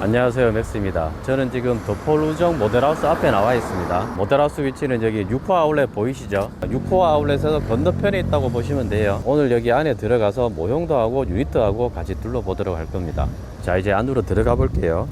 안녕하세요 맥스입니다. 저는 지금 더폴우정 모델하우스 앞에 나와 있습니다. 모델하우스 위치는 여기 6호 아울렛 보이시죠? 6호 아울렛에서 건너편에 있다고 보시면 돼요. 오늘 여기 안에 들어가서 모형도 하고 유니트 하고 같이 둘러보도록 할 겁니다. 자 이제 안으로 들어가 볼게요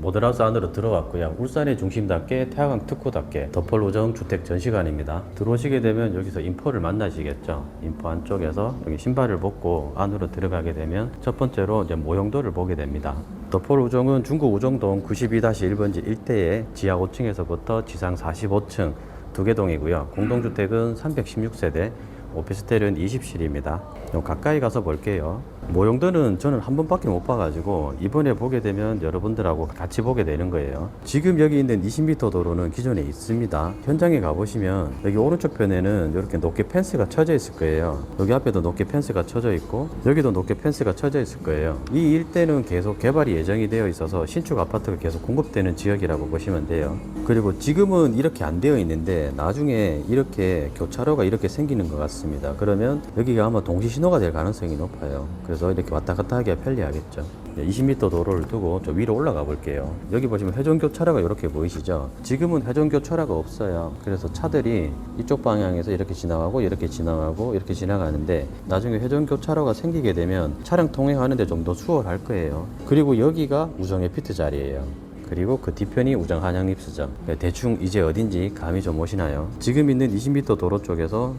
모델하우스 안으로 들어왔고요. 울산의 중심답게 태화강 특구답게 더펄 우정 주택 전시관입니다. 들어오시게 되면 여기서 인포를 만나시겠죠. 인포 안쪽에서 여기 신발을 벗고 안으로 들어가게 되면 첫 번째로 이제 모형도를 보게 됩니다. 더펄우정은 중구 우정동 92-1번지 일대에 지하 5층에서부터 지상 45층 두 개 동이고요. 공동주택은 316세대, 오피스텔은 20실입니다. 가까이 가서 볼게요. 모형도는 저는 한 번밖에 못 봐가지고 이번에 보게 되면 여러분들하고 같이 보게 되는 거예요. 지금 여기 있는 20m 도로는 기존에 있습니다. 현장에 가보시면 여기 오른쪽 편에는 이렇게 높게 펜스가 쳐져 있을 거예요. 여기 앞에도 높게 펜스가 쳐져 있고 여기도 높게 펜스가 쳐져 있을 거예요. 이 일대는 계속 개발이 예정이 되어 있어서 신축 아파트가 계속 공급되는 지역이라고 보시면 돼요. 그리고 지금은 이렇게 안 되어 있는데 나중에 이렇게 교차로가 이렇게 생기는 것 같습니다. 그러면 여기가 아마 동시 신호가 될 가능성이 높아요. 그래서 이렇게 왔다 갔다 하기가 편리하겠죠. 20m 도로를 두고 저 위로 올라가 볼게요. 여기 보시면 회전 교차로가 이렇게 보이시죠? 지금은 회전 교차로가 없어요. 그래서 차들이 이쪽 방향에서 이렇게 지나가고 이렇게 지나가고 이렇게 지나가는데 나중에 회전 교차로가 생기게 되면 차량 통행하는데 좀 더 수월할 거예요. 그리고 여기가 우정의 피트 자리예요. 그리고 그 뒤편이 우정 한양 입수점. 대충 이제 어딘지 감이 좀 오시나요? 지금 있는 20m 도로 쪽에서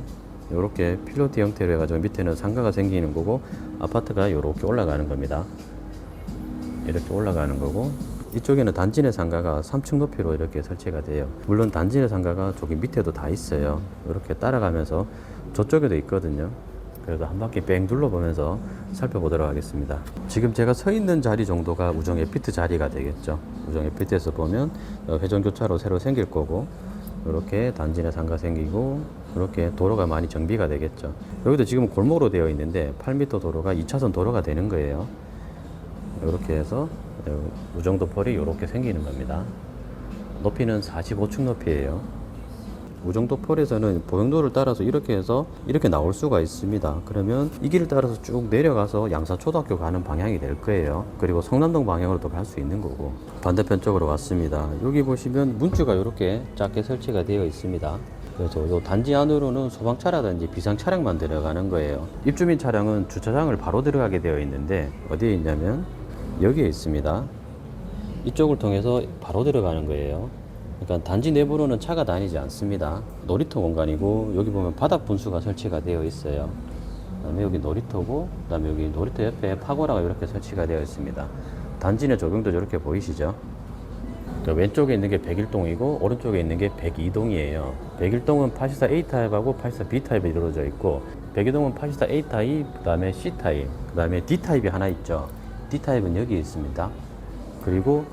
이렇게 필로티 형태로 해가지고 밑에는 상가가 생기는 거고 아파트가 이렇게 올라가는 겁니다. 이렇게 올라가는 거고 이쪽에는 단지 내 상가가 3층 높이로 이렇게 설치가 돼요. 물론 단지 내 상가가 저기 밑에도 다 있어요. 이렇게 따라가면서 저쪽에도 있거든요. 그래도 한 바퀴 뺑 둘러보면서 살펴보도록 하겠습니다. 지금 제가 서 있는 자리 정도가 우정 에피트 자리가 되겠죠. 우정 에피트에서 보면 어, 회전 교차로 새로 생길 거고 이렇게 단지 내 상가 생기고 이렇게 도로가 많이 정비가 되겠죠. 여기도 지금 골목으로 되어 있는데 8m 도로가 2차선 도로가 되는 거예요. 이렇게 해서 우정도 폴이 이렇게 생기는 겁니다. 높이는 45층 높이에요. 우정도 폴에서는 보행도를 따라서 이렇게 해서 이렇게 나올 수가 있습니다. 그러면 이 길을 따라서 쭉 내려가서 양사초등학교 가는 방향이 될 거예요. 그리고 성남동 방향으로도 갈 수 있는 거고 반대편 쪽으로 왔습니다. 여기 보시면 문주가 이렇게 작게 설치가 되어 있습니다. 그래서 요 단지 안으로는 소방차라든지 비상 차량만 들어가는 거예요. 입주민 차량은 주차장을 바로 들어가게 되어 있는데 어디에 있냐면 여기에 있습니다. 이쪽을 통해서 바로 들어가는 거예요. 그러니까 단지 내부로는 차가 다니지 않습니다. 놀이터 공간이고 여기 보면 바닥 분수가 설치가 되어 있어요. 그다음에 여기 놀이터고 그다음에 여기 놀이터 옆에 파고라가 이렇게 설치가 되어 있습니다. 단지 내 조경도 이렇게 보이시죠? 그 왼쪽에 있는 게 101동이고 오른쪽에 있는 게 102동이에요. 101동은 84 A 타입하고 84 B 타입이 이루어져 있고 102동은 84 A 타입, 그다음에 C 타입, 그다음에 D 타입이 하나 있죠. D 타입은 여기 있습니다. 그리고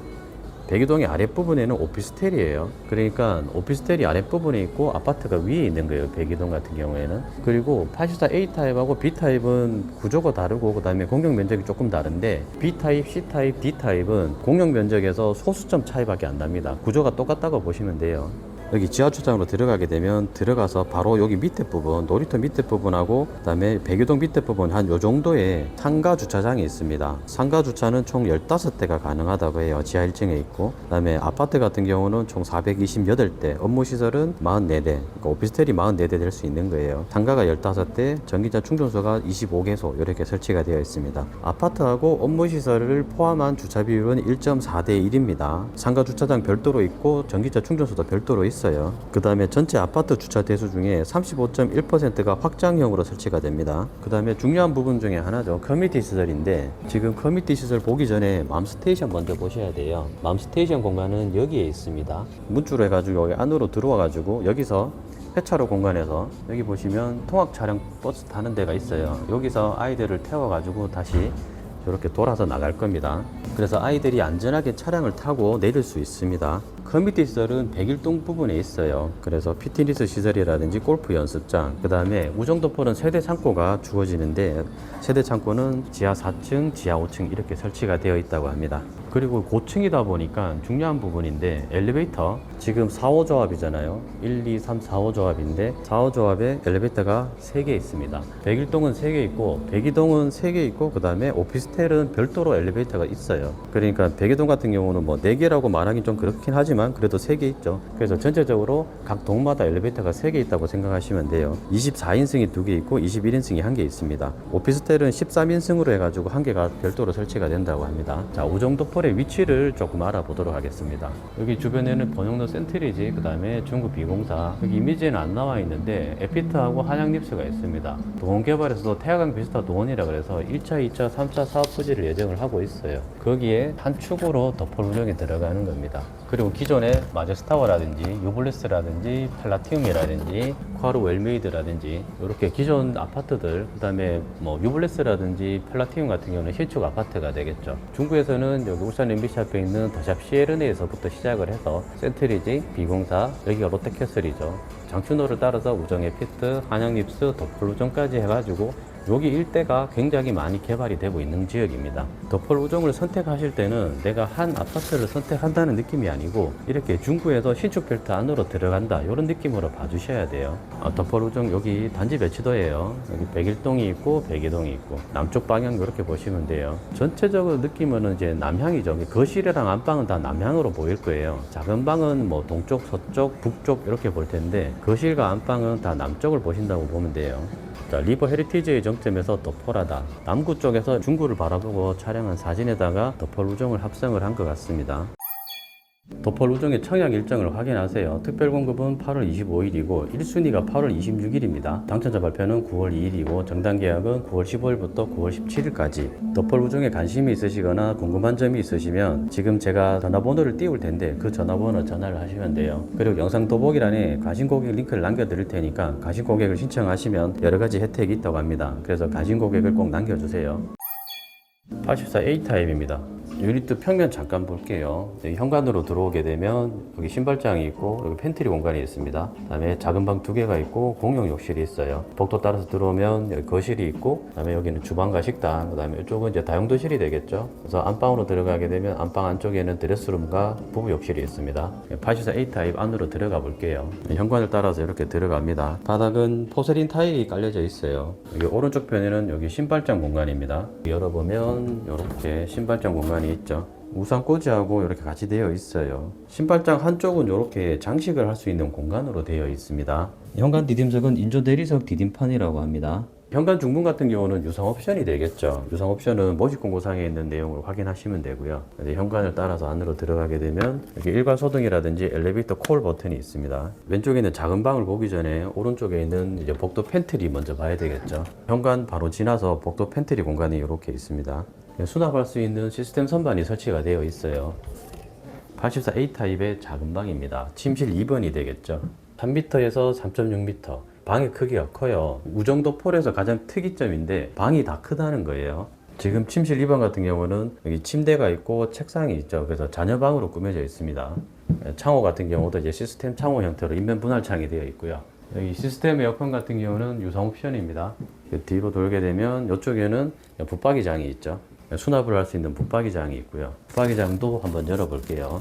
백이동의 아랫부분에는 오피스텔이에요. 그러니까 오피스텔이 아랫부분에 있고 아파트가 위에 있는 거예요. 백이동 같은 경우에는. 그리고 84A 타입하고 B 타입은 구조가 다르고 그다음에 공격 면적이 조금 다른데 B 타입, C 타입, D 타입은 공격 면적에서 소수점 차이밖에 안 납니다. 구조가 똑같다고 보시면 돼요. 여기 지하주차장으로 들어가게 되면 들어가서 바로 여기 밑에 부분 놀이터 밑에 부분하고 그 다음에 백유동 밑에 부분 한 요 정도의 상가 주차장이 있습니다. 상가 주차는 총 15대가 가능하다고 해요. 지하 1층에 있고 그 다음에 아파트 같은 경우는 총 428대, 업무 시설은 44대, 그러니까 오피스텔이 44대 될 수 있는 거예요. 상가가 15대, 전기차 충전소가 25개소 이렇게 설치가 되어 있습니다. 아파트하고 업무 시설을 포함한 주차 비율은 1.4대 1입니다. 상가 주차장 별도로 있고 전기차 충전소도 별도로 있 어요. 그 다음에 전체 아파트 주차 대수 중에 35.1%가 확장형으로 설치가 됩니다. 그 다음에 중요한 부분 중에 하나죠. 커뮤니티 시설인데 지금 커뮤니티 시설 보기 전에 맘스테이션 먼저 보셔야 돼요. 맘스테이션 공간은 여기에 있습니다. 문주로 해가지고 여기 안으로 들어와가지고 여기서 회차로 공간에서 여기 보시면 통학 차량 버스 타는 데가 있어요. 여기서 아이들을 태워가지고 다시 이렇게 돌아서 나갈 겁니다. 그래서 아이들이 안전하게 차량을 타고 내릴 수 있습니다. 커뮤니티 시설은 101동 부분에 있어요. 그래서 피트니스 시설이라든지 골프 연습장, 그 다음에 우정도폴은 세대 창고가 주어지는데 세대 창고는 지하 4층, 지하 5층 이렇게 설치가 되어 있다고 합니다. 그리고 고층이다 보니까 중요한 부분인데 엘리베이터 지금 4호 조합이잖아요. 1, 2, 3, 4호 조합인데 4호 조합에 엘리베이터가 3개 있습니다. 101동은 3개 있고 102동은 3개 있고 그 다음에 오피스텔은 별도로 엘리베이터가 있어요. 그러니까 102동 같은 경우는 뭐 4개라고 말하긴 좀 그렇긴 하지만 그래도 3개 있죠. 그래서 전체적으로 각 동마다 엘리베이터가 3개 있다고 생각하시면 돼요. 24인승이 2개 있고 21인승이 1개 있습니다. 오피스텔은 13인승으로 해가지고 한 개가 별도로 설치가 된다고 합니다. 자, 우정도폴의 위치를 조금 알아보도록 하겠습니다. 여기 주변에는 번영로 센트리지, 그 다음에 중국 비공사, 여기 이미지에는 안 나와 있는데 에피트하고 한양립스가 있습니다. 도원개발에서도 태화강 비스타 도원이라 그래서 1차, 2차, 3차 사업 부지를 예정을 하고 있어요. 거기에 한 축으로 덮ól 운영에 들어가는 겁니다. 그리고 기존의 마제스타워라든지 유블리스라든지 팔라티움이라든지 콰르 웰메이드라든지 이렇게 기존 아파트들 그다음에 뭐 유블리스라든지 팔라티움 같은 경우는 실축 아파트가 되겠죠. 중구에서는 여기 울산 MBC 앞에 있는 더샵 시에르네에서부터 시작을 해서 센트리지, 비공사, 여기가 롯데캐슬이죠. 장춘호를 따라서 우정의 피트, 한양립스, 덕플우정까지 해가지고 여기 일대가 굉장히 많이 개발이 되고 있는 지역입니다. 덕펄 우정을 선택하실 때는 내가 한 아파트를 선택한다는 느낌이 아니고 이렇게 중구에서 신축 벨트 안으로 들어간다 이런 느낌으로 봐주셔야 돼요. 아, 덕펄 우정 여기 단지 배치도예요. 여기 백일동이 있고 백이동이 있고 남쪽 방향 이렇게 보시면 돼요. 전체적으로 느낌은 이제 남향이죠. 거실이랑 안방은 다 남향으로 보일 거예요. 작은 방은 뭐 동쪽, 서쪽, 북쪽 이렇게 볼 텐데 거실과 안방은 다 남쪽을 보신다고 보면 돼요. 자, 리버 헤리티지의 정점에서 덕폴하다. 남구 쪽에서 중구를 바라보고 촬영한 사진에다가 덕폴 우정을 합성을 한 것 같습니다. 덕폴 우정의 청약 일정을 확인하세요. 특별 공급은 8월 25일이고 1순위가 8월 26일입니다. 당첨자 발표는 9월 2일이고 정당 계약은 9월 15일부터 9월 17일까지. 덕폴 우정에 관심이 있으시거나 궁금한 점이 있으시면 지금 제가 전화번호를 띄울 텐데 그 전화번호 전화를 하시면 돼요. 그리고 영상 더보기란에 가신 고객 링크를 남겨드릴 테니까 가신 고객을 신청하시면 여러 가지 혜택이 있다고 합니다. 그래서 가신 고객을 꼭 남겨주세요. 84A 타입입니다. 유니트 평면 잠깐 볼게요. 네, 현관으로 들어오게 되면 여기 신발장이 있고 여기 팬트리 공간이 있습니다. 그다음에 작은 방 두 개가 있고 공용 욕실이 있어요. 복도 따라서 들어오면 여기 거실이 있고 그다음에 여기는 주방과 식당, 그다음에 이쪽은 이제 다용도실이 되겠죠. 그래서 안방으로 들어가게 되면 안방 안쪽에는 드레스룸과 부부 욕실이 있습니다. 84A 타입 안으로 들어가 볼게요. 네, 현관을 따라서 이렇게 들어갑니다. 바닥은 포세린 타일이 깔려져 있어요. 여기 오른쪽 편에는 여기 신발장 공간입니다. 열어보면 이렇게 신발장 공간이 있죠. 우산 꽂이하고 이렇게 같이 되어 있어요. 신발장 한쪽은 이렇게 장식을 할 수 있는 공간으로 되어 있습니다. 현관 디딤석은 인조 대리석 디딤판이라고 합니다. 현관 중문 같은 경우는 유상 옵션이 되겠죠. 유상 옵션은 모집 공고상에 있는 내용을 확인하시면 되고요. 이제 현관을 따라서 안으로 들어가게 되면 여기 일괄 소등이라든지 엘리베이터 콜 버튼이 있습니다. 왼쪽에 있는 작은 방을 보기 전에 오른쪽에 있는 이제 복도 팬트리 먼저 봐야 되겠죠. 현관 바로 지나서 복도 팬트리 공간이 이렇게 있습니다. 수납할 수 있는 시스템 선반이 설치가 되어 있어요. 84A 타입의 작은 방입니다. 침실 2번이 되겠죠. 3m에서 3.6m. 방의 크기가 커요. 우정도 폴에서 가장 특이점인데 방이 다 크다는 거예요. 지금 침실 2번 같은 경우는 여기 침대가 있고 책상이 있죠. 그래서 자녀방으로 꾸며져 있습니다. 창호 같은 경우도 이제 시스템 창호 형태로 인면 분할 창이 되어 있고요. 여기 시스템 에어컨 같은 경우는 유상 옵션입니다. 그 뒤로 돌게 되면 이쪽에는 붙박이장이 있죠. 수납을 할 수 있는 붙박이장이 있고요. 붙박이장도 한번 열어볼게요.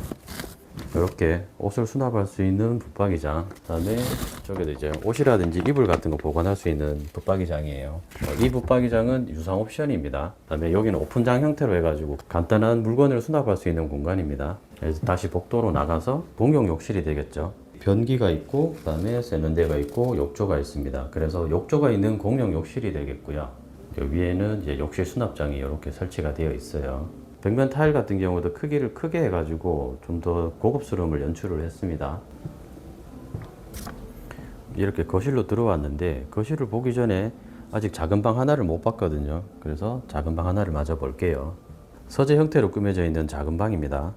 이렇게 옷을 수납할 수 있는 붙박이장. 그 다음에 저기도 이제 옷이라든지 이불 같은 거 보관할 수 있는 붙박이장이에요. 어, 이 붙박이장은 유상 옵션입니다. 그 다음에 여기는 오픈장 형태로 해가지고 간단한 물건을 수납할 수 있는 공간입니다. 다시 복도로 나가서 공용 욕실이 되겠죠. 변기가 있고 그 다음에 세면대가 있고 욕조가 있습니다. 그래서 욕조가 있는 공용 욕실이 되겠고요. 여 위에는 이제 욕실 수납장이 이렇게 설치가 되어 있어요. 벽면 타일 같은 경우도 크기를 크게 해가지고 좀 더 고급스러움을 연출을 했습니다. 이렇게 거실로 들어왔는데 거실을 보기 전에 아직 작은 방 하나를 못 봤거든요. 그래서 작은 방 하나를 마저 볼게요. 서재 형태로 꾸며져 있는 작은 방입니다.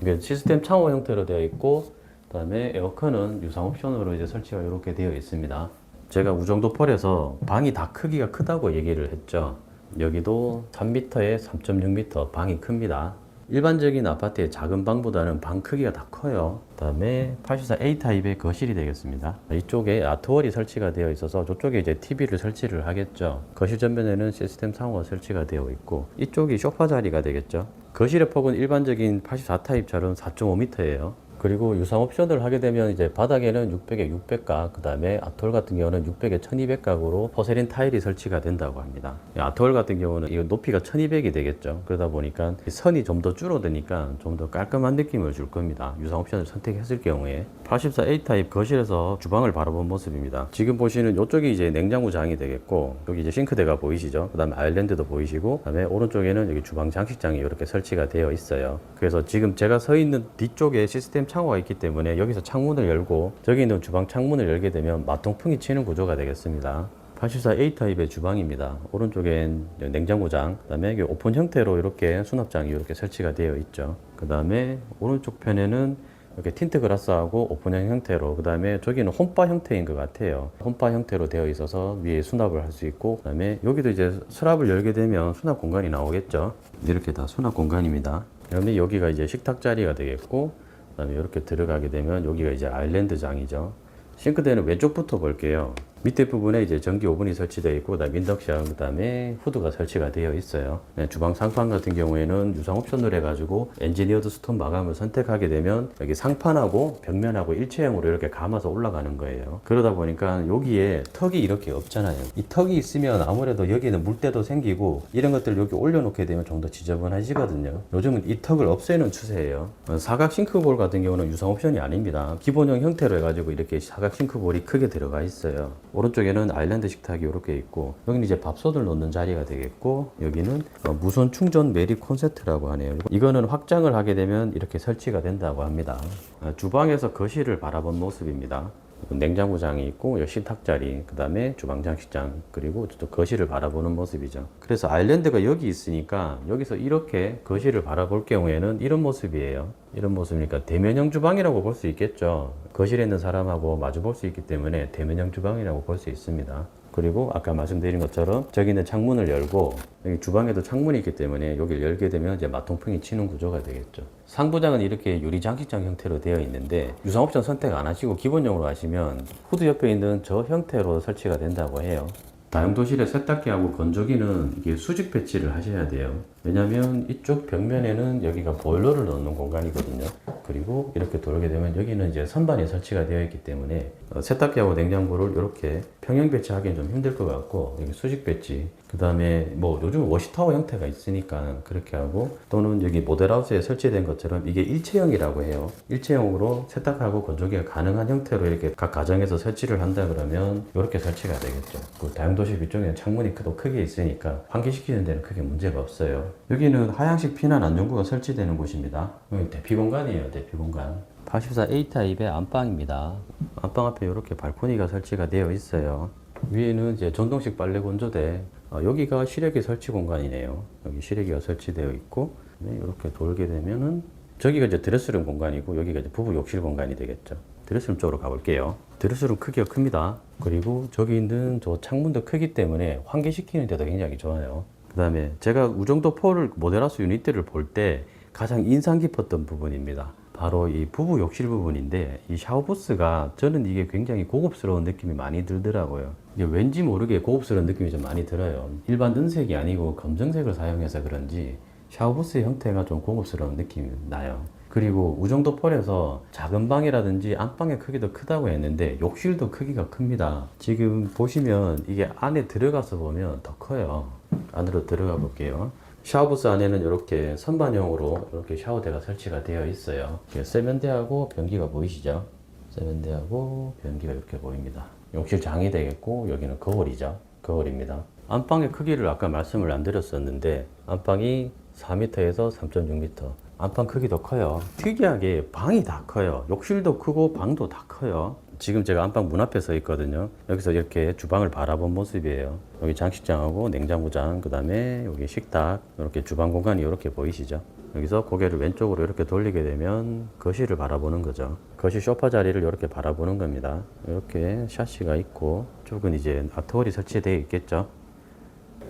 이게 시스템 창호 형태로 되어 있고 그다음에 에어컨은 유상 옵션으로 이제 설치가 이렇게 되어 있습니다. 제가 우정도 폴에서 방이 다 크기가 크다고 얘기를 했죠. 여기도 3m에 3.6m 방이 큽니다. 일반적인 아파트의 작은 방보다는 방 크기가 다 커요. 그 다음에 84 A 타입의 거실이 되겠습니다. 이쪽에 아트월이 설치가 되어 있어서 저쪽에 이제 TV를 설치를 하겠죠. 거실 전면에는 시스템 상호가 설치가 되어 있고 이쪽이 소파 자리가 되겠죠. 거실의 폭은 일반적인 84 타입처럼 4.5m예요. 그리고 유상 옵션을 하게 되면 이제 바닥에는 600에 600각, 그 다음에 아톨 같은 경우는 600에 1200각으로 포세린 타일이 설치가 된다고 합니다. 이 아톨 같은 경우는 이 높이가 1200이 되겠죠. 그러다 보니까 이 선이 좀 더 줄어드니까 좀 더 깔끔한 느낌을 줄 겁니다. 유상 옵션을 선택했을 경우에 84A 타입 거실에서 주방을 바라본 모습입니다. 지금 보시는 이쪽이 이제 냉장고 장이 되겠고 여기 이제 싱크대가 보이시죠? 그 다음에 아일랜드도 보이시고 그 다음에 오른쪽에는 여기 주방 장식장이 이렇게 설치가 되어 있어요. 그래서 지금 제가 서 있는 뒤쪽에 시스템 창호가 있기 때문에 여기서 창문을 열고 저기 있는 주방 창문을 열게 되면 마통풍이 치는 구조가 되겠습니다. 84A 타입의 주방입니다. 오른쪽엔 냉장고장, 그다음에 여기 오픈 형태로 이렇게 수납장이 이렇게 설치가 되어 있죠. 그다음에 오른쪽 편에는 이렇게 틴트 글라스하고 오픈형 형태로 그다음에 저기는 홈바 형태인 것 같아요. 홈바 형태로 되어 있어서 위에 수납을 할 수 있고 그다음에 여기도 이제 수납을 열게 되면 수납 공간이 나오겠죠. 이렇게 다 수납 공간입니다. 그다음에 여기가 이제 식탁 자리가 되겠고 그다음에 이렇게 들어가게 되면 여기가 이제 아일랜드장이죠. 싱크대는 왼쪽부터 볼게요. 밑에 부분에 이제 전기 오븐이 설치되어 있고, 그다음에 인덕션, 그다음에 후드가 설치가 되어 있어요. 네, 주방 상판 같은 경우에는 유상 옵션을 해가지고 엔지니어드 스톤 마감을 선택하게 되면 여기 상판하고 벽면하고 일체형으로 이렇게 감아서 올라가는 거예요. 그러다 보니까 여기에 턱이 이렇게 없잖아요. 이 턱이 있으면 아무래도 여기는 물때도 생기고 이런 것들을 여기 올려놓게 되면 좀 더 지저분해지거든요. 요즘은 이 턱을 없애는 추세예요. 어, 사각 싱크볼 같은 경우는 유상 옵션이 아닙니다. 기본형 형태로 해가지고 이렇게 사각 싱크볼이 크게 들어가 있어요. 오른쪽에는 아일랜드 식탁이 이렇게 있고 여기는 이제 밥솥을 놓는 자리가 되겠고 여기는 어, 무선 충전 매립 콘센트라고 하네요. 이거는 확장을 하게 되면 이렇게 설치가 된다고 합니다. 어, 주방에서 거실을 바라본 모습입니다. 냉장고장이 있고 여기 식탁 자리 그 다음에 주방 장식장 그리고 저쪽 거실을 바라보는 모습이죠. 그래서 아일랜드가 여기 있으니까 여기서 이렇게 거실을 바라볼 경우에는 이런 모습이에요. 이런 모습이니까 대면형 주방이라고 볼 수 있겠죠. 거실에 있는 사람하고 마주 볼 수 있기 때문에 대면형 주방이라고 볼 수 있습니다 그리고 아까 말씀드린 것처럼 저기 있는 창문을 열고 여기 주방에도 창문이 있기 때문에 여기를 열게 되면 이제 마통풍이 치는 구조가 되겠죠. 상부장은 이렇게 유리 장식장 형태로 되어 있는데 유상 옵션 선택 안 하시고 기본형으로 하시면 후드 옆에 있는 저 형태로 설치가 된다고 해요. 다용도실에 세탁기하고 건조기는 이게 수직 배치를 하셔야 돼요. 왜냐면 이쪽 벽면에는 여기가 보일러를 넣는 공간이거든요. 그리고 이렇게 돌게 되면 여기는 이제 선반이 설치가 되어 있기 때문에 어, 세탁기하고 냉장고를 이렇게 평형 배치하기는 좀 힘들 것 같고 여기 수직 배치 그 다음에 뭐 요즘 워시타워 형태가 있으니까 그렇게 하고 또는 여기 모델하우스에 설치된 것처럼 이게 일체형이라고 해요. 일체형으로 세탁하고 건조기가 가능한 형태로 이렇게 각 가정에서 설치를 한다 그러면 이렇게 설치가 되겠죠. 그 다용도실 위쪽에는 창문이 또 크게 있으니까 환기시키는 데는 크게 문제가 없어요 여기는 하향식 피난 안전구가 설치되는 곳입니다 여기 대피 공간이에요 대피 공간 84A 타입의 안방입니다. 안방 앞에 이렇게 발코니가 설치가 되어 있어요. 위에는 이제 전동식 빨래 건조대. 어, 여기가 시래기 설치 공간이네요. 여기 시래기가 설치되어 있고 네, 이렇게 돌게 되면은 저기가 이제 드레스룸 공간이고 여기가 이제 부부 욕실 공간이 되겠죠. 드레스룸 쪽으로 가볼게요. 드레스룸 크기가 큽니다. 그리고 저기 있는 저 창문도 크기 때문에 환기시키는 데도 굉장히 좋아요. 그 다음에 제가 우정도 폴 모델하우스 유닛들을 볼 때 가장 인상 깊었던 부분입니다. 바로 이 부부 욕실 부분인데 이 샤워부스가 저는 이게 굉장히 고급스러운 느낌이 많이 들더라고요. 이게 왠지 모르게 고급스러운 느낌이 좀 많이 들어요. 일반 은색이 아니고 검정색을 사용해서 그런지 샤워부스의 형태가 좀 고급스러운 느낌이 나요. 그리고 우정도 폴에서 작은 방이라든지 안방의 크기도 크다고 했는데 욕실도 크기가 큽니다. 지금 보시면 이게 안에 들어가서 보면 더 커요. 안으로 들어가 볼게요. 샤워부스 안에는 이렇게 선반형으로 이렇게 샤워대가 설치가 되어 있어요. 세면대하고 변기가 보이시죠? 세면대하고 변기가 이렇게 보입니다. 욕실 장이 되겠고 여기는 거울이죠. 거울입니다. 안방의 크기를 아까 말씀을 안 드렸었는데 안방이 4m에서 3.6m. 안방 크기도 커요. 특이하게 방이 다 커요. 욕실도 크고 방도 다 커요. 지금 제가 안방 문 앞에 서 있거든요. 여기서 이렇게 주방을 바라본 모습이에요. 여기 장식장하고 냉장고장, 그 다음에 여기 식탁, 이렇게 주방 공간이 이렇게 보이시죠? 여기서 고개를 왼쪽으로 이렇게 돌리게 되면 거실을 바라보는 거죠. 거실 소파 자리를 이렇게 바라보는 겁니다. 이렇게 샤시가 있고, 쪽은 이제 아트월이 설치되어 있겠죠.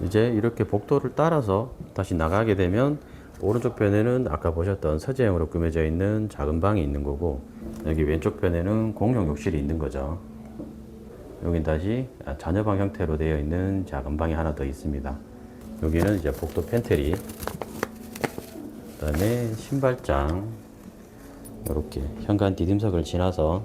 이제 이렇게 복도를 따라서 다시 나가게 되면 오른쪽 편에는 아까 보셨던 서재형으로 꾸며져 있는 작은 방이 있는 거고 여기 왼쪽 편에는 공용 욕실이 있는 거죠. 여긴 다시 아, 자녀방 형태로 되어 있는 작은 방이 하나 더 있습니다. 여기는 이제 복도 팬트리, 그다음에 신발장 이렇게 현관 디딤석을 지나서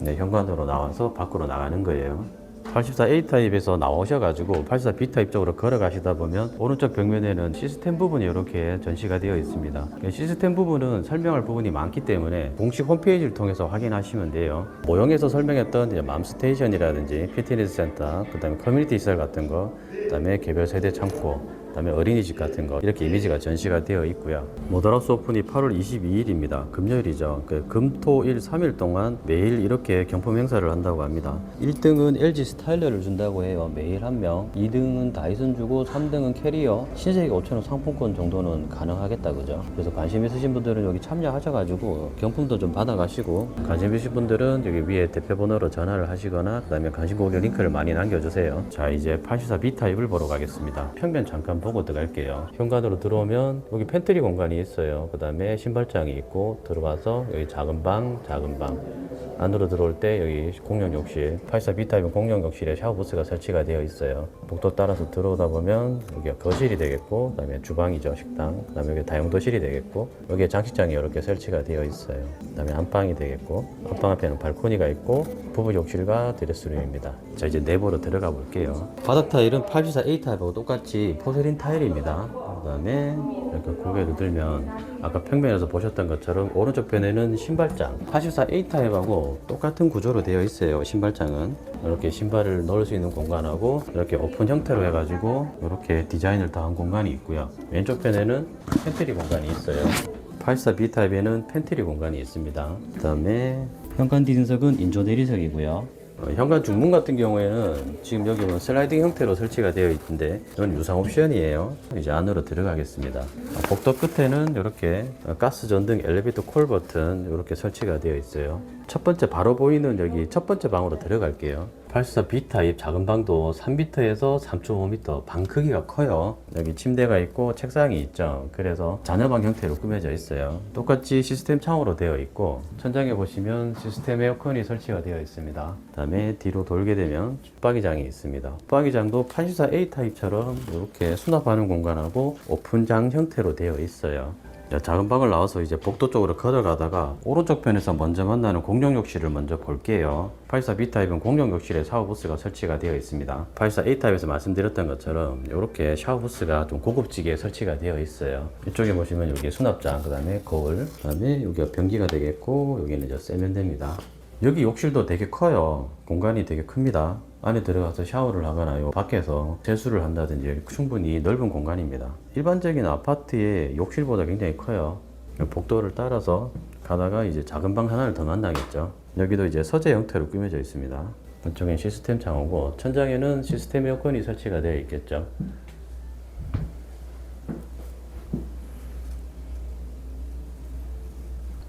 네, 현관으로 나와서 밖으로 나가는 거예요. 84A 타입에서 나오셔가지고 84B 타입 쪽으로 걸어가시다 보면 오른쪽 벽면에는 시스템 부분이 이렇게 전시가 되어 있습니다. 시스템 부분은 설명할 부분이 많기 때문에 공식 홈페이지를 통해서 확인하시면 돼요. 모형에서 설명했던 이제 맘스테이션이라든지 피트니스 센터, 그 다음에 커뮤니티 시설 같은 거, 그 다음에 개별 세대 창고, 그다음에 어린이집 같은 거 이렇게 이미지가 전시가 되어 있고요. 모더라스 오픈이 8월 22일입니다. 금요일이죠. 그 금토일 3일 동안 매일 이렇게 경품 행사를 한다고 합니다. 1등은 LG 스타일러를 준다고 해요. 매일 한 명. 2등은 다이슨 주고 3등은 캐리어. 신세계 5천원 상품권 정도는 가능하겠다 그죠? 그래서 관심 있으신 분들은 여기 참여하셔가지고 경품도 좀 받아가시고 관심 있으신 분들은 여기 위에 대표 번호로 전화를 하시거나 그다음에 관심 고객 링크를 많이 남겨주세요. 자 이제 84B 타입을 보러 가겠습니다. 평면 잠깐 보고 들어갈게요. 현관으로 들어오면 여기 팬트리 공간이 있어요. 그 다음에 신발장이 있고 들어가서 여기 작은 방, 작은 방. 안으로 들어올 때 여기 공용 욕실, 84B 타입은 공용 욕실에 샤워 부스가 설치가 되어 있어요. 복도 따라서 들어오다 보면 여기가 거실이 되겠고, 그 다음에 주방이죠, 식당. 그 다음에 여기 다용도실이 되겠고, 여기에 장식장이 이렇게 설치가 되어 있어요. 그 다음에 안방이 되겠고, 안방 앞에는 발코니가 있고, 부부 욕실과 드레스룸입니다. 자, 이제 내부로 들어가 볼게요. 바닥 타일은 84A 타입하고 똑같이 포세린 타일입니다. 그 다음에 이렇게 고개를 들면 아까 평면에서 보셨던 것처럼 오른쪽 편에는 신발장 84A 타입하고 똑같은 구조로 되어 있어요. 신발장은. 이렇게 신발을 넣을 수 있는 공간하고 이렇게 오픈 형태로 해가지고 이렇게 디자인을 다 한 공간이 있고요. 왼쪽 편에는 팬트리 공간이 있어요. 84B 타입에는 팬트리 공간이 있습니다. 그 다음에 현관 디딤석은 인조 내리석이고요. 어, 현관 중문 같은 경우에는 지금 여기 보면 슬라이딩 형태로 설치가 되어 있는데 이건 유상 옵션이에요. 이제 안으로 들어가겠습니다. 아, 복도 끝에는 이렇게 가스 전등 엘리베이터 콜 버튼 이렇게 설치가 되어 있어요. 첫 번째 바로 보이는 여기 첫 번째 방으로 들어갈게요. 84B 타입 작은 방도 3m에서 3.5m 방 크기가 커요. 여기 침대가 있고 책상이 있죠. 그래서 자녀방 형태로 꾸며져 있어요. 똑같이 시스템 창으로 되어 있고 천장에 보시면 시스템 에어컨이 설치가 되어 있습니다. 그다음에 뒤로 돌게 되면 붙박이장이 있습니다. 붙박이장도 84A 타입처럼 이렇게 수납하는 공간하고 오픈장 형태로 되어 있어요. 자, 작은 방을 나와서 이제 복도 쪽으로 걸어가다가 오른쪽 편에서 먼저 만나는 공용 욕실을 먼저 볼게요. 84B 타입은 공용 욕실에 샤워 부스가 설치가 되어 있습니다. 84A 타입에서 말씀드렸던 것처럼 이렇게 샤워 부스가 좀 고급지게 설치가 되어 있어요. 이쪽에 보시면 여기 수납장, 그 다음에 거울, 그 다음에 여기가 변기가 되겠고 여기는 이제 세면대입니다. 여기 욕실도 되게 커요. 공간이 되게 큽니다. 안에 들어가서 샤워를 하거나 요 밖에서 세수를 한다든지 충분히 넓은 공간입니다. 일반적인 아파트의 욕실보다 굉장히 커요. 복도를 따라서 가다가 이제 작은 방 하나를 더 만나겠죠. 여기도 이제 서재 형태로 꾸며져 있습니다. 이쪽엔 시스템 창호고 천장에는 시스템 에어컨이 설치가 되어 있겠죠.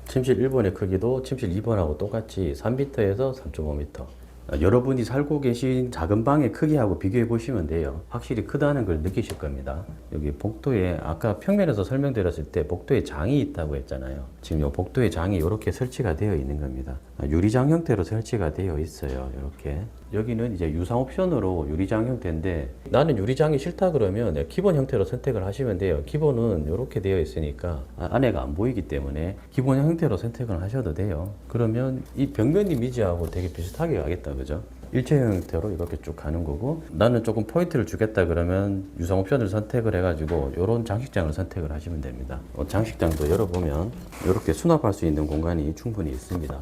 침실 1번의 크기도 침실 2번하고 똑같이 3m에서 3.5m. 여러분이 살고 계신 작은 방의 크기하고 비교해 보시면 돼요. 확실히 크다는 걸 느끼실 겁니다. 여기 복도에 아까 평면에서 설명드렸을 때 복도에 장이 있다고 했잖아요. 지금 이 복도에 장이 이렇게 설치가 되어 있는 겁니다. 유리장 형태로 설치가 되어 있어요. 이렇게. 여기는 이제 유상 옵션으로 유리장 형태인데 나는 유리장이 싫다 그러면 기본 형태로 선택을 하시면 돼요. 기본은 이렇게 되어 있으니까 아, 안에가 안 보이기 때문에 기본 형태로 선택을 하셔도 돼요. 그러면 이 벽면 이미지하고 되게 비슷하게 가겠다 그죠? 일체 형태로 이렇게 쭉 가는 거고 나는 조금 포인트를 주겠다 그러면 유상 옵션을 선택을 해가지고 이런 장식장을 선택을 하시면 됩니다. 어, 장식장도 열어보면 이렇게 수납할 수 있는 공간이 충분히 있습니다.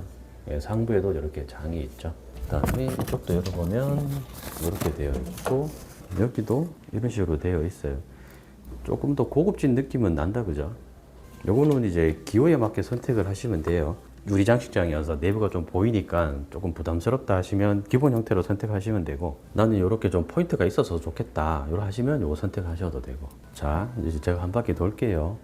예, 상부에도 이렇게 장이 있죠. 그다음에 이쪽도 열어보면 이렇게 되어 있고 여기도 이런 식으로 되어 있어요. 조금 더 고급진 느낌은 난다 그죠? 요거는 이제 기호에 맞게 선택을 하시면 돼요. 유리 장식장이어서 내부가 좀 보이니까 조금 부담스럽다 하시면 기본 형태로 선택하시면 되고 나는 이렇게 좀 포인트가 있어서 좋겠다 이러 하시면 요거 선택하셔도 되고 자 이제 제가 한 바퀴 돌게요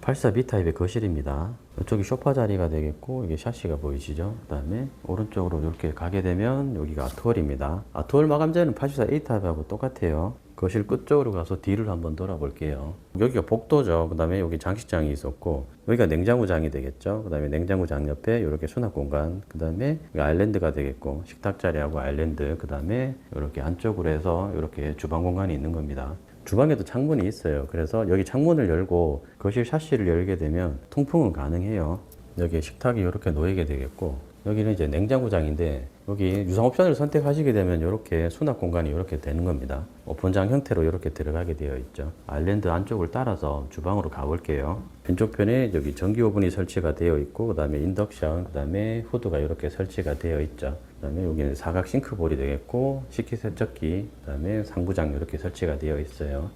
84B 타입의 거실입니다 이쪽이 쇼파 자리가 되겠고 이게 샤시가 보이시죠? 그 다음에 오른쪽으로 이렇게 가게 되면 여기가 아트월입니다. 아트월 마감재는 84 A타입하고 똑같아요. 거실 끝쪽으로 가서 뒤를 한번 돌아볼게요. 여기가 복도죠. 그 다음에 여기 장식장이 있었고 여기가 냉장고장이 되겠죠. 그 다음에 냉장고장 옆에 이렇게 수납 공간. 그 다음에 여기 아일랜드가 되겠고 식탁 자리하고 아일랜드. 그 다음에 이렇게 안쪽으로 해서 이렇게 주방 공간이 있는 겁니다. 주방에도 창문이 있어요. 그래서 여기 창문을 열고 거실 샤시를 열게 되면 통풍은 가능해요. 여기 식탁이 이렇게 놓이게 되겠고 여기는 이제 냉장고장인데 여기 유상 옵션을 선택하시게 되면 이렇게 수납 공간이 이렇게 되는 겁니다. 오픈장 형태로 이렇게 들어가게 되어 있죠. 아일랜드 안쪽을 따라서 주방으로 가볼게요. 왼쪽편에 여기 전기 오븐이 설치가 되어 있고 그다음에 인덕션, 그다음에 후드가 이렇게 설치가 되어 있죠. 그다음에 여기는 사각 싱크볼이 되겠고 식기세척기, 그다음에 상부장 이렇게 설치가 되어 있어요.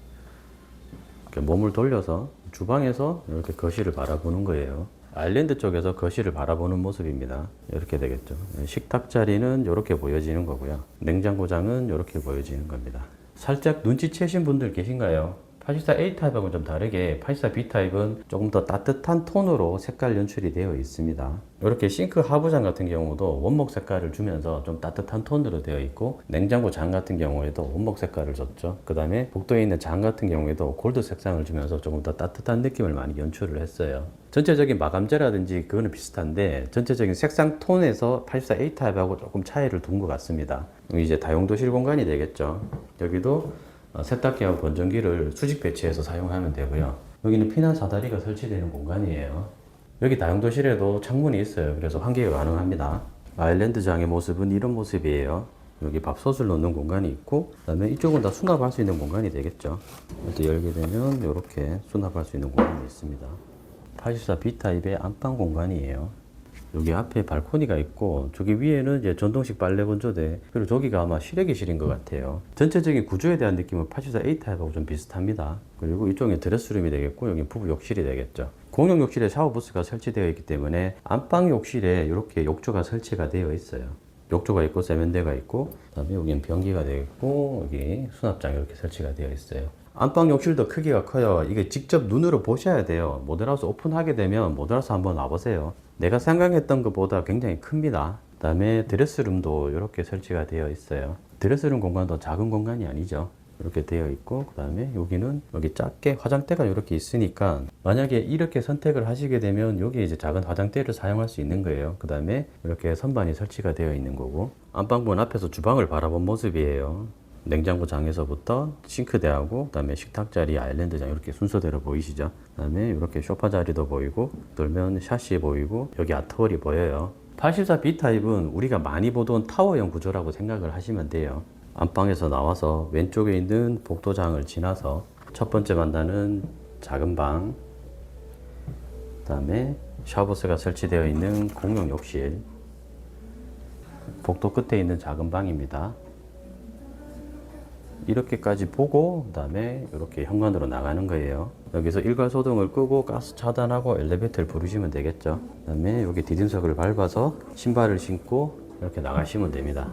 이렇게 몸을 돌려서 주방에서 이렇게 거실을 바라보는 거예요. 아일랜드 쪽에서 거실을 바라보는 모습입니다. 이렇게 되겠죠. 식탁 자리는 이렇게 보여지는 거고요. 냉장고장은 이렇게 보여지는 겁니다. 살짝 눈치채신 분들 계신가요? 84A 타입하고는 좀 다르게 84B 타입은 조금 더 따뜻한 톤으로 색깔 연출이 되어 있습니다. 이렇게 싱크 하부장 같은 경우도 원목 색깔을 주면서 좀 따뜻한 톤으로 되어 있고 냉장고 장 같은 경우에도 원목 색깔을 줬죠. 그 다음에 복도에 있는 장 같은 경우에도 골드 색상을 주면서 조금 더 따뜻한 느낌을 많이 연출을 했어요. 전체적인 마감재라든지 그거는 비슷한데 전체적인 색상 톤에서 84A 타입하고 조금 차이를 둔 것 같습니다. 이제 다용도실 공간이 되겠죠. 여기도 어, 세탁기하고 건전기를 수직 배치해서 사용하면 되고요. 여기는 피난 사다리가 설치되는 공간이에요. 여기 다용도실에도 창문이 있어요. 그래서 환기가 가능합니다. 아일랜드장의 모습은 이런 모습이에요. 여기 밥솥을 넣는 공간이 있고, 그다음에 이쪽은 다 수납할 수 있는 공간이 되겠죠. 이렇게 열게 되면 이렇게 수납할 수 있는 공간이 있습니다. 84B 타입의 안방 공간이에요. 여기 앞에 발코니가 있고 저기 위에는 이제 전동식 빨래 건조대 그리고 저기가 아마 실외기실인 것 같아요. 전체적인 구조에 대한 느낌은 84A 타입하고 좀 비슷합니다. 그리고 이쪽에 드레스룸이 되겠고 여기 부부 욕실이 되겠죠. 공용 욕실에 샤워 부스가 설치되어 있기 때문에 안방 욕실에 이렇게 욕조가 설치가 되어 있어요. 욕조가 있고 세면대가 있고 그다음에 여기는 변기가 되겠고 여기 수납장 이렇게 설치가 되어 있어요. 안방 욕실도 크기가 커요. 이게 직접 눈으로 보셔야 돼요. 모델하우스 오픈하게 되면 모델하우스 한번 와보세요. 내가 생각했던 것보다 굉장히 큽니다. 그 다음에 드레스룸도 이렇게 설치가 되어 있어요. 드레스룸 공간도 작은 공간이 아니죠. 이렇게 되어 있고 그 다음에 여기는 여기 작게 화장대가 이렇게 있으니까 만약에 이렇게 선택을 하시게 되면 여기 이제 작은 화장대를 사용할 수 있는 거예요. 그 다음에 이렇게 선반이 설치가 되어 있는 거고 안방문 앞에서 주방을 바라본 모습이에요. 냉장고장에서부터 싱크대하고 그다음에 식탁 자리, 아일랜드장 이렇게 순서대로 보이시죠? 그다음에 이렇게 소파 자리도 보이고 돌면 샤시 보이고 여기 아트월이 보여요. 84B 타입은 우리가 많이 보던 타워형 구조라고 생각을 하시면 돼요. 안방에서 나와서 왼쪽에 있는 복도장을 지나서 첫 번째 만나는 작은 방, 그다음에 샤워부스가 설치되어 있는 공용 욕실, 복도 끝에 있는 작은 방입니다. 이렇게까지 보고 그다음에 이렇게 현관으로 나가는 거예요. 여기서 일괄 소등을 끄고 가스 차단하고 엘리베이터를 부르시면 되겠죠. 그다음에 여기 디딤석을 밟아서 신발을 신고 이렇게 나가시면 됩니다.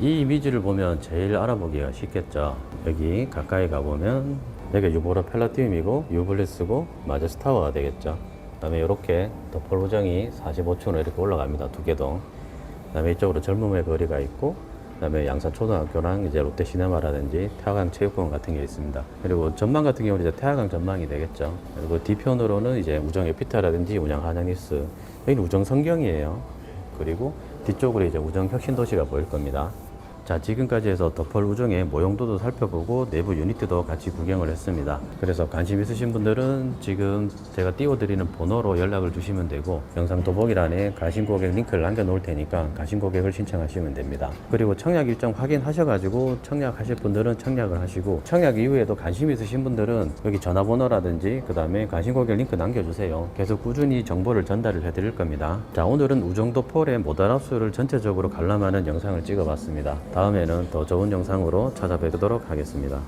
이 이미지를 보면 제일 알아보기가 쉽겠죠. 여기 가까이 가보면 여기 유보라 펠라티움이고 유블리스고 마제스 타워가 되겠죠. 그다음에 이렇게 더폴 호정이 45층으로 이렇게 올라갑니다. 두 개도. 그다음에 이쪽으로 젊음의 거리가 있고 그다음에 양산 초등학교랑 이제 롯데 시네마라든지 태화강 체육관 같은 게 있습니다. 그리고 전망 같은 경우는 이제 태화강 전망이 되겠죠. 그리고 뒤편으로는 이제 우정 에피타라든지 우정 하나니스 여기는 우정 성경이에요. 그리고 뒤쪽으로 이제 우정 혁신 도시가 보일 겁니다. 자, 지금까지 해서 더펄 우정의 모형도도 살펴보고 내부 유니트도 같이 구경을 했습니다. 그래서 관심 있으신 분들은 지금 제가 띄워드리는 번호로 연락을 주시면 되고 영상 더보기란에 가신 고객 링크를 남겨 놓을 테니까 가신 고객을 신청하시면 됩니다. 그리고 청약 일정 확인하셔 가지고 청약 하실 분들은 청약을 하시고 청약 이후에도 관심 있으신 분들은 여기 전화번호라든지 그 다음에 가신 고객 링크 남겨주세요. 계속 꾸준히 정보를 전달을 해 드릴 겁니다. 자, 오늘은 우정도 폴의 모델하우스를 전체적으로 관람하는 영상을 찍어 봤습니다. 다음에는 더 좋은 영상으로 찾아뵙도록 하겠습니다.